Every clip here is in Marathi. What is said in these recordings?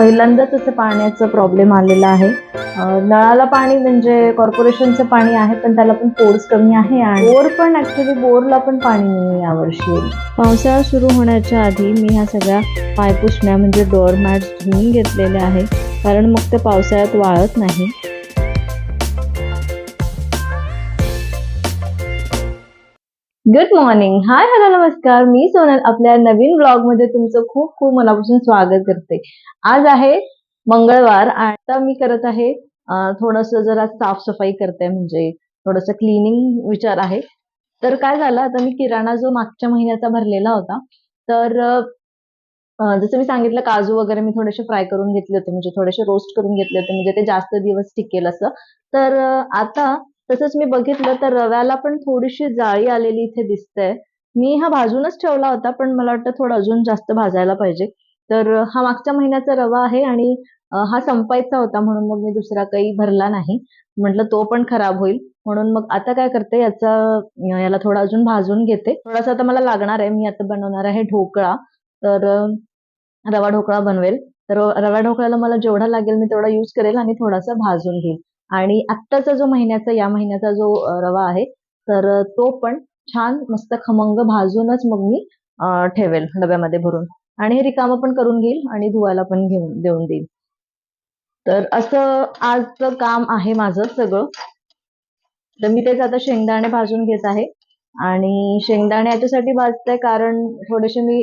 पहिल्यांदाच असं पाण्याचा प्रॉब्लेम आलेला आहे. नळाला पाणी म्हणजे कॉर्पोरेशनचं पाणी आहे पण त्याला पण फोर्स कमी आहे आणि बोर पण ऍक्च्युली बोरला पण पाणी नाही यावर्षी पावसाळा सुरू होण्याच्या आधी मी ह्या सगळ्या पायपुसण्या म्हणजे डोअरमॅट्स धुवून घेतलेल्या आहे कारण मग ते पावसाळ्यात वाळत नाही. गुड मॉर्निंग हाय हॅलो नमस्कार. मी सोनल आपल्या नवीन ब्लॉगमध्ये तुमचं खूप खूप मनापासून स्वागत करते. आज आहे मंगळवार आता मी करत आहे थोडस जरा साफसफाई करते म्हणजे थोडस क्लिनिंग विचार आहे. तर काय झालं आता मी किराणा जो मागच्या महिन्याचा भरलेला होता तर जसं मी सांगितलं काजू वगैरे मी थोडेसे फ्राय करून घेतले होते म्हणजे थोडेसे रोस्ट करून घेतले होते म्हणजे ते जास्त दिवस टिकेल असं. तर आता तसंच मी बघितलं तर रव्याला पण थोडीशी जाळी आलेली इथे दिसते मी हा भाजूनच ठेवला होता पण मला वाटतं थोडं अजून जास्त भाजायला पाहिजे. तर हा मागच्या महिन्याचा रवा आहे आणि हा संपायचा होता म्हणून मग मी दुसरा काही भरला नाही. म्हटलं तो पण खराब होईल. म्हणून मग आता काय करते याचा याला थोडा अजून भाजून घेते. थोडासा आता मला लागणार आहे मी आता बनवणार आहे ढोकळा. तर रवा ढोकळा बनवेल. तर रवा ढोकळ्याला मला जेवढा लागेल मी तेवढा यूज करेल आणि थोडासा भाजून घेईल. आणि आत्ताचा जो महिन्याचा या महिन्याचा जो रवा आहे तर तो पण छान मस्त खमंग भाजूनच मग मी ठेवेल डब्यामध्ये भरून. आणि हे रिकामं पण करून घेईल आणि धुवायला पण घेऊन देऊन देईल. तर असं आजचं काम आहे माझं सगळं. तर मी तेच आता शेंगदाणे भाजून घेत आहे. आणि शेंगदाणे याच्यासाठी भाजते कारण थोडेसे मी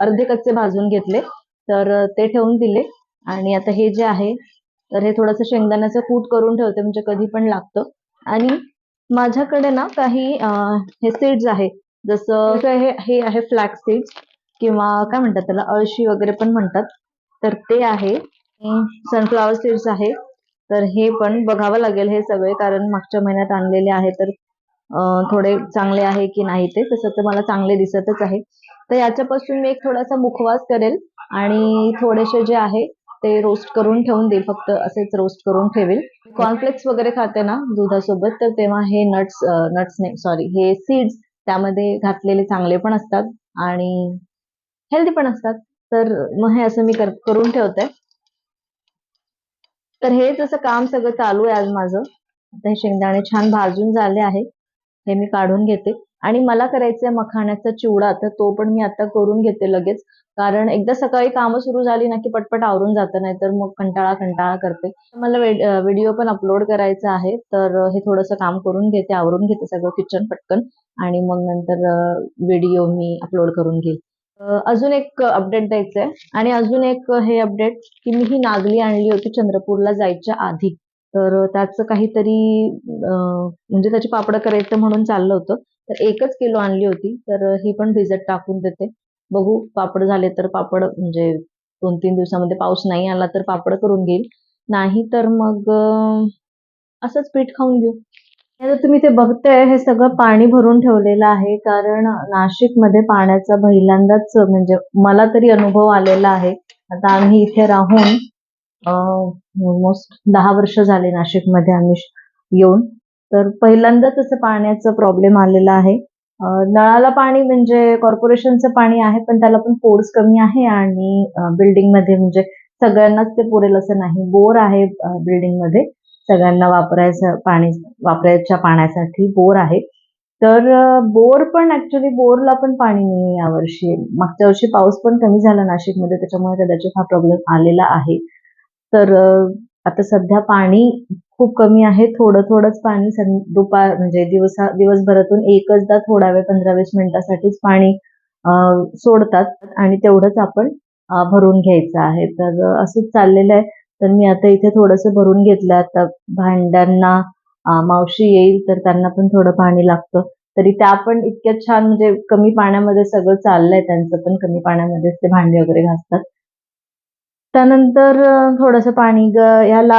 अर्धे कच्चे भाजून घेतले. तर ते ठेवून दिले. आणि आता हे जे आहे तर हे थोडंसं शेंगदाण्याचं कूट करून ठेवते म्हणजे कधी पण लागतं. आणि माझ्याकडे ना काही हे सीड्स आहे जसं हे हे आहे फ्लॅक्स सीड्स किंवा काय म्हणतात त्याला अळशी वगैरे पण म्हणतात. तर ते आहे. सनफ्लावर सीड्स आहे. तर हे पण बघावं लागेल हे सगळे कारण मागच्या महिन्यात आणलेले आहे. तर थोडे चांगले आहे की नाही ते तसं तर मला चांगले दिसतच आहे. तर याच्यापासून मी एक थोडासा मुखवास करेल. आणि थोडेसे जे आहे ते रोस्ट करून ठेवून देईल फक्त असेच रोस्ट करून ठेवेल. कॉर्नफ्लेक्स वगैरे खाते ना दुधासोबत तर तेव्हा हे नट्स नट्स नाही सॉरी हे सीड्स त्यामध्ये घातलेले चांगले पण असतात आणि हेल्दी पण असतात. तर मग हे असं मी करून ठेवते. तर हे जसं काम सगळं चालू आहे आज माझं. आता हे शेंगदाणे छान भाजून झाले आहे हे मी काढून घेते. आणि मला करायचंय मखाण्याचा चिवडा तर तो पण मी आता करून घेते लगेच. कारण एकदा सकाळी कामं सुरू झाली ना की पटपट आवरून जातं नाही तर मग कंटाळा कंटाळा करते. मला व्हिडिओ पण अपलोड करायचा आहे तर हे थोडंसं काम करून घेते आवरून घेते सगळं किचन पटकन. आणि मग नंतर व्हिडिओ मी अपलोड करून घेईल. अजून एक अपडेट द्यायचंय. आणि अजून एक हे अपडेट की मी ही नागली आणली होती चंद्रपूरला जायच्या आधी. तर त्याचं काहीतरी म्हणजे त्याची पापड करायचं म्हणून चाललं होतं. तर एकच किलो आणली होती. तर ही पण भिजत टाकून देते. बघू पापड झाले तर पापड म्हणजे दोन तीन दिवसामध्ये पाऊस नाही आला तर पापड करून घेईल. नाही तर मग असंच पीठ खाऊन घेऊ. आता तुम्ही ते बघताय हे सगळं पाणी भरून ठेवलेलं आहे. कारण नाशिकमध्ये पाण्याचा पहिल्यांदाच म्हणजे मला तरी अनुभव आलेला आहे. आता आम्ही इथे राहून ऑलमोस्ट दहा वर्ष झाले नाशिकमध्ये आम्ही येऊन. तर पहिल्यांदाच असं पाण्याचा प्रॉब्लेम आलेला आहे. नळाला पाणी म्हणजे कॉर्पोरेशनचं पाणी आहे पण त्याला पण फोर्स कमी आहे आणि बिल्डिंगमध्ये म्हणजे सगळ्यांनाच ते पुरेल असं नाही. बोर आहे बिल्डिंगमध्ये सगळ्यांना वापरायचं पाणी वापरायच्या पाण्यासाठी बोर आहे. तर बोर पण ऍक्च्युली बोरला पण पाणी नाही यावर्षी मागच्या वर्षी पाऊस पण कमी झाला नाशिकमध्ये त्याच्यामुळे कदाचित हा प्रॉब्लेम आलेला आहे. तर आता सध्या पाणी खूप कमी आहे. थोडं थोडंच पाणी दुपार म्हणजे दिवसा दिवसभरातून एकचदा थोडा वेळ पंधरा वीस मिनिटासाठीच पाणी सोडतात आणि तेवढंच आपण भरून घ्यायचं आहे. तर असंच चाललेलं आहे. तर मी आता इथे थोडंसं भरून घेतलं आता भांड्यांना मावशी येईल तर त्यांना पण थोडं पाणी लागतं. तरी त्या पण इतक्या छान म्हणजे कमी पाण्यामध्ये सगळं चाललंय. त्यांचं पण कमी पाण्यामध्येच ते भांडे वगैरे घासतात. त्यानंतर थोडंसं पाणी ग ह्याला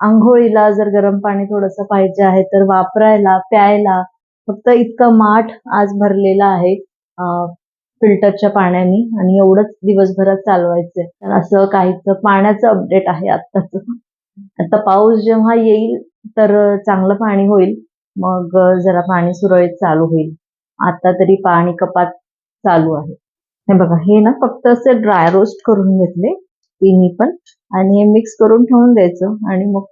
आंघोळीला जर गरम पाणी थोडंसं पाहिजे आहे तर वापरायला प्यायला फक्त इतकं माठ आज भरलेला आहे फिल्टरच्या पाण्याने आणि एवढंच दिवसभरात चालवायचंय. तर असं काहीच पाण्याचं अपडेट आहे आत्ताच. आता पाऊस जेव्हा येईल तर चांगलं पाणी होईल. मग जरा पाणी सुरळीत चालू होईल. आता तरी पाणी कपात चालू आहे. हे बघा हे ना फक्त असे ड्राय रोस्ट करून घेतले तिन्ही पण. आणि हे मिक्स करून ठेवून द्यायचं. आणि मग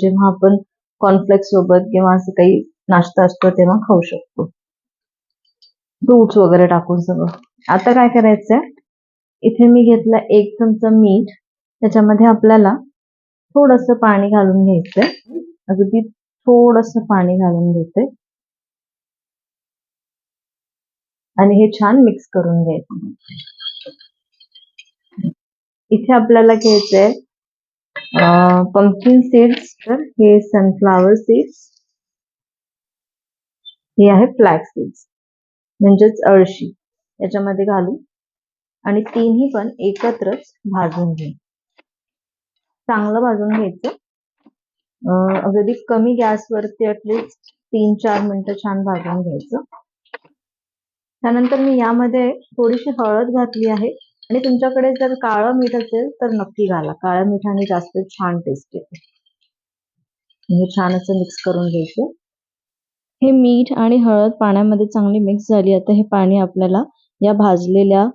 जेव्हा आपण कॉर्नफ्लेक्स सोबत किंवा असं काही नाश्ता असतो तेव्हा खाऊ शकतो. फ्रुट्स वगैरे टाकून सगळं. आता काय करायचंय? इथे मी घेतलं एक चमचा मीठ. त्याच्यामध्ये आपल्याला थोडस पाणी घालून घ्यायचंय. अगदी थोडस पाणी घालून घेते. आणि हे छान मिक्स करून घ्यायचं. इथे आपल्याला घ्यायचंय पंपकिन सीड्स तर हे सनफ्लावर सीड्स हे आहे फ्लॅक्स सीड्स म्हणजेच अळशी. याच्यामध्ये घालू आणि तिन्ही पण एकत्रच भाजून घेऊ. चांगलं भाजून घ्यायचं. अगदी कमी गॅसवरती ऍटलिस्ट तीन चार मिनिटं छान भाजून घ्यायचं. त्यानंतर मी यामध्ये थोडीशी हळद घातली आहे. आणि तुमच्याकडे जर काळं मीठ असेल तर नक्की घाला. काळं मिठाने जास्त छान टेस्ट येते. हे छान असं मिक्स करून घ्यायचं. हे मीठ आणि हळद पाण्यामध्ये चांगली मिक्स झाली. आता हे पाणी आपल्याला या भाजलेल्या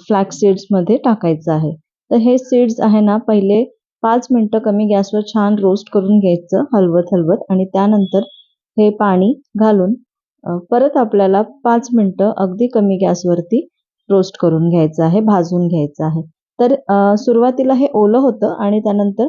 फ्लॅक्स सीड्समध्ये टाकायचं आहे. तर हे सीड्स आहे ना पहिले पाच मिनिटं कमी गॅसवर छान रोस्ट करून घ्यायचं हलवत हलवत आणि त्यानंतर हे पाणी घालून परत आपल्याला पाच मिनटं अगदी कमी गॅसवरती रोस्ट करून घ्यायचं आहे भाजून घ्यायचं आहे. तर सुरुवातीला हे ओलं होतं आणि त्यानंतर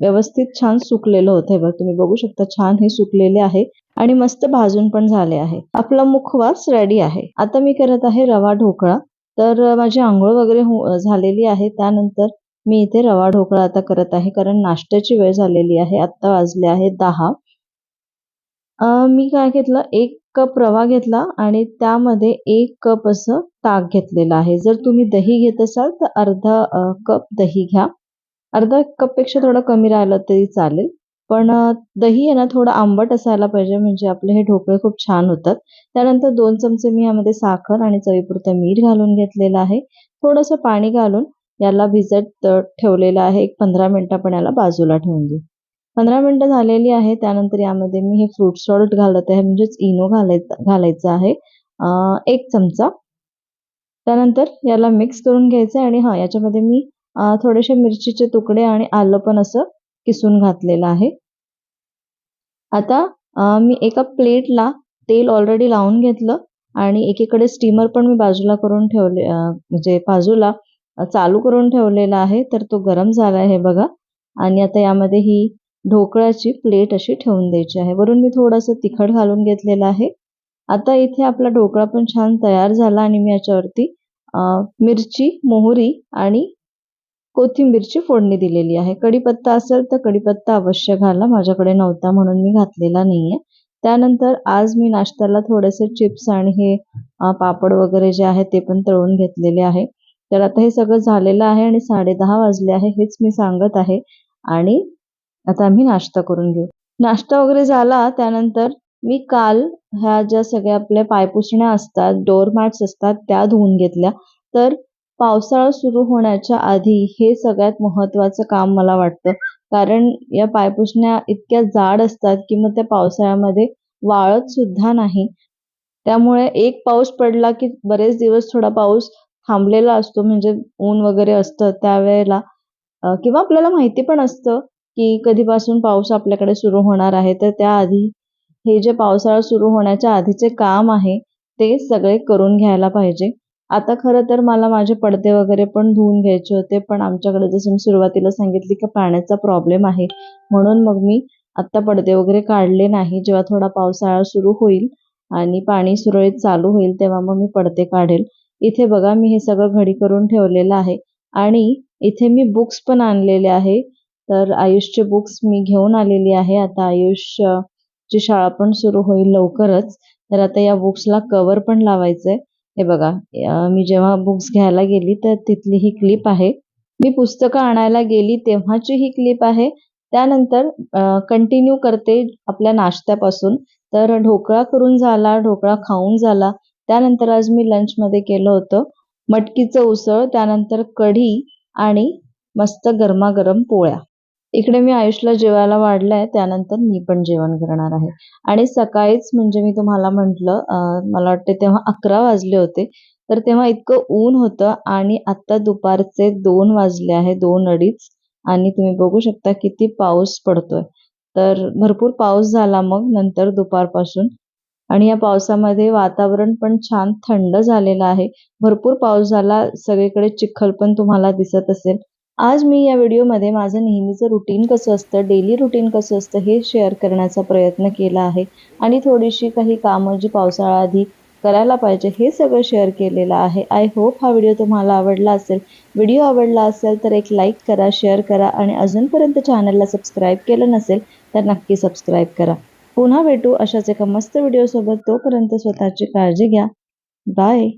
व्यवस्थित छान सुकलेलं होतं. हे बघ तुम्ही बघू शकता छान हे सुकलेले आहे आणि मस्त भाजून पण झाले आहे. आपला मुखवास रेडी आहे. आता मी करत आहे रवा ढोकळा. तर माझी आंघोळ वगैरे हो झालेली आहे. त्यानंतर मी इथे रवा ढोकळा आता करत आहे कारण नाश्त्याची वेळ झालेली आहे. आत्ता वाजले आहे दहा. अ, मी काय घेतलं? एक कप रवा घेतला आणि त्यामध्ये एक कप असं ताक घेतलेलं आहे. जर तुम्ही दही घेत असाल तर अर्धा कप दही घ्या. अर्धा कपपेक्षा थोडं कमी राहिलं तरी चालेल. पण दही आहे ना थोडं आंबट असायला पाहिजे म्हणजे आपले हे ढोकळे खूप छान होतात. त्यानंतर दोन चमचे मी यामध्ये साखर आणि चवीपुरतं मीठ घालून घेतलेलं आहे. थोडंसं पाणी घालून याला भिजत ठेवलेलं आहे. एक पंधरा मिनटं आपण याला बाजूला ठेवून देऊ. पंधरा मिनिटं झालेली आहे त्यानंतर यामध्ये मी हे फ्रूट सॉल्ट घालत आहे म्हणजेच इनो घालायचा घालायचं आहे. एक चमचा. त्यानंतर याला मिक्स करून घ्यायचं आहे आणि हा याच्यामध्ये मी थोडेसे मिरचीचे तुकडे आणि आलं पण असं किसून घातलेलं आहे. आता मी एका प्लेटला तेल ऑलरेडी लावून घेतलं आणि एकीकडे स्टीमर पण मी बाजूला करून ठेवले म्हणजे बाजूला चालू करून ठेवलेला आहे तर तो गरम झाला आहे बघा. आणि आता यामध्ये ही ढोकळ्याची प्लेट अशी ठेवून द्यायची आहे. वरून मी थोडंसं तिखट घालून घेतलेलं आहे. आता इथे आपला ढोकळा पण छान तयार झाला आणि मी याच्यावरती मिरची मोहरी आणि कोथिंबीरची फोडणी दिलेली आहे. कढीपत्ता असेल तर कढीपत्ता अवश्य घाला. माझ्याकडे नव्हता म्हणून मी घातलेला नाहीये. त्यानंतर आज मी नाश्त्याला थोडेसे चिप्स आणि हे पापड वगैरे जे आहे ते पण तळून घेतलेले आहे. तर आता हे सगळं झालेलं आहे आणि साडेदहा वाजले आहे हेच मी सांगत आहे. आणि आता आम्ही नाश्ता करून घेऊ. नाश्ता वगैरे झाला त्यानंतर मी काल ह्या ज्या सगळ्या आपल्या पायपुसण्या असतात डोरमॅट्स असतात त्या धुवून घेतल्या. तर पावसाळा सुरू होण्याच्या आधी हे सगळ्यात महत्त्वाचं काम मला वाटतं. कारण या पायपुसण्या इतक्या जाड असतात की मग त्या पावसाळ्यामध्ये वाळत सुद्धा नाही. त्यामुळे एक पाऊस पडला की बरेच दिवस थोडा पाऊस थांबलेला असतो म्हणजे ऊन वगैरे असतं त्यावेळेला. किंवा आपल्याला माहिती पण असतं की कधीपासून पाऊस आपल्याकडे सुरू होणार आहे तर त्याआधी हे जे पावसाळा सुरू होण्याच्या आधीचे काम आहे ते सगळे करून घ्यायला पाहिजे. आता खरं तर मला माझे पडदे वगैरे पण धुवून घ्यायचे होते पण आमच्याकडे जसं मी सुरुवातीला सांगितली की पाण्याचा प्रॉब्लेम आहे म्हणून मग मी आत्ता पडदे वगैरे काढले नाही. जेव्हा थोडा पावसाळा सुरू होईल आणि पाणी सुरळीत चालू होईल तेव्हा मग मी पडदे काढेल. इथे बघा मी हे सगळं घडी करून ठेवलेलं आहे. आणि इथे मी बुक्स पण आणलेले आहे. तर आयुषचे बुक्स मी घेऊन आलेली आहे. आता आयुष ची शाळा पण सुरू होईल लवकरच. तर आता या बुक्सला कवर पण लावायचंय. हे बघा मी जेव्हा बुक्स घ्यायला गेली तर तिथली ही क्लिप आहे. मी पुस्तकं आणायला गेली तेव्हाची ही क्लिप आहे. त्यानंतर कंटिन्यू करते आपल्या नाश्त्यापासून. तर ढोकळा करून झाला ढोकळा खाऊन झाला. त्यानंतर आज मी लंचमध्ये केलं होतं. मटकीचं उसळ त्यानंतर कढी आणि मस्त गरमागरम पोळ्या. इकडे मी आयुषला जेवायला वाढलंय त्यानंतर मी पण जेवण करणार आहे. आणि सकाळीच म्हणजे मी तुम्हाला म्हटलं मला वाटते तेव्हा अकरा वाजले होते तर तेव्हा इतकं ऊन होतं आणि आता दुपारचे दोन वाजले आहे दोन अडीच. आणि तुम्ही बघू शकता किती पाऊस पडतोय. तर भरपूर पाऊस झाला मग नंतर दुपारपासून. आणि या पावसामध्ये वातावरण पण छान थंड झालेलं आहे. भरपूर पाऊस झाला सगळीकडे चिखल पण तुम्हाला दिसत असेल. आज मी या व्हिडिओमध्ये माझं नेहमीचं रुटीन कसं असतं डेली रुटीन कसं असतं हे शेअर करण्याचा प्रयत्न केला आहे. आणि थोडीशी काही कामं जी पावसाळ्याआधी करायला पाहिजे हे सगळं शेअर केलेलं आहे. आय होप हा व्हिडिओ तुम्हाला आवडला असेल. व्हिडिओ आवडला असेल तर एक लाईक करा शेअर करा आणि अजूनपर्यंत चॅनलला सबस्क्राईब केलं नसेल तर नक्की सबस्क्राईब करा. पुन्हा भेटू अशाच एका मस्त व्हिडिओसोबत तोपर्यंत स्वतःची काळजी घ्या. बाय